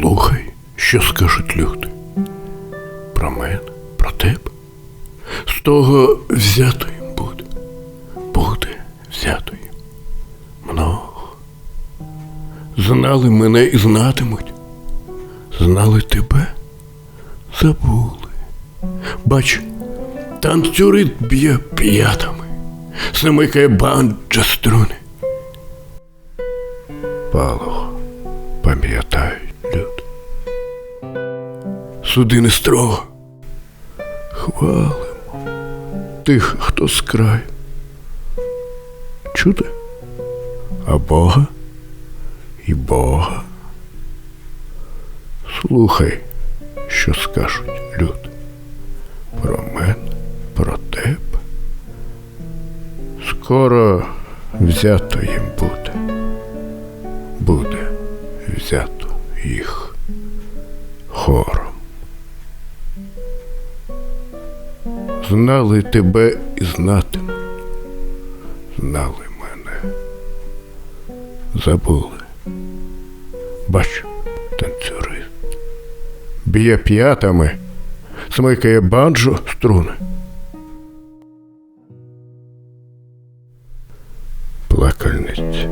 Слухай, що скажуть люди. Про мене, про тебе. З того взято їм буде. Буде взято їм. Много. Знали мене і знатимуть. Знали тебе, забули. Бач, танцюрит б'є п'ятами, смикає банджа струни. Палох, пам'ятають люди. Суди не строго. Хвалимо тих, хто з краю. Чути? А Бога і Бога. Слухай, що скажуть люди. Про мене, про тебе. Скоро взято їм буде. Буде взято їх хором. Знали тебе і знатимуть. Знали мене. Забули. Бач, танцюрист. Б'є п'ятами, смикає банджо струни. Плакальниць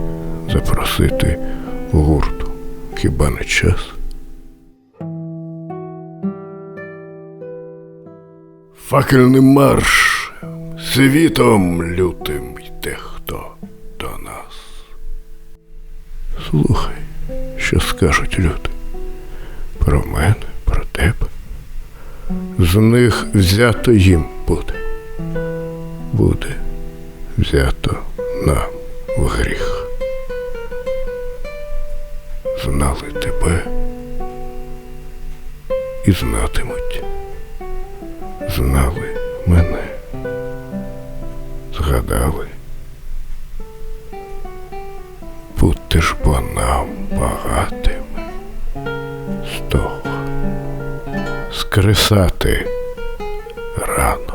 запросити гурту. Хіба не час? Факельним марш світом лютим йде хто до нас. Слухай, що скажуть люди про мене, про тебе. З них взято їм буде. Буде взято нам в гріх. Знали тебе і знатимуть. Знали мене. Згадали. Будьте ж бо нам багатими. З того скресати рано.